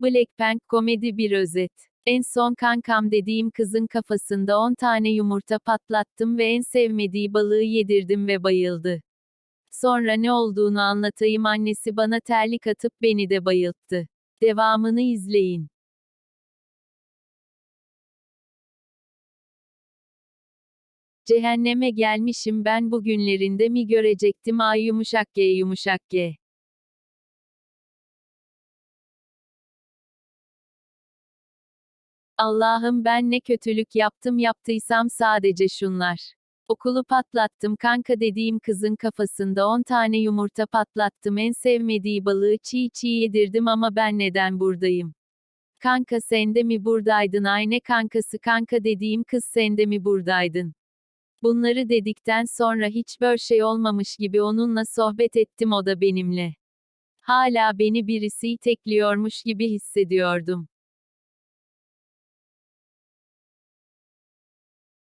Blackpink komedi bir özet. En son kankam dediğim kızın kafasında 10 tane yumurta patlattım ve en sevmediği balığı yedirdim ve bayıldı. Sonra ne olduğunu anlatayım annesi bana terlik atıp beni de bayılttı. Devamını izleyin. Cehenneme gelmişim ben bugünlerinde mi görecektim ay yumuşak G yumuşak G. Allah'ım ben ne kötülük yaptım yaptıysam sadece şunlar. Okulu patlattım kanka dediğim kızın kafasında 10 tane yumurta patlattım en sevmediği balığı çiğ çiğ yedirdim ama ben neden buradayım? Kanka sen de mi buradaydın ay kankası kanka dediğim kız sen de mi buradaydın? Bunları dedikten sonra hiç böyle şey olmamış gibi onunla sohbet ettim o da benimle. Hala beni birisi itekliyormuş gibi hissediyordum.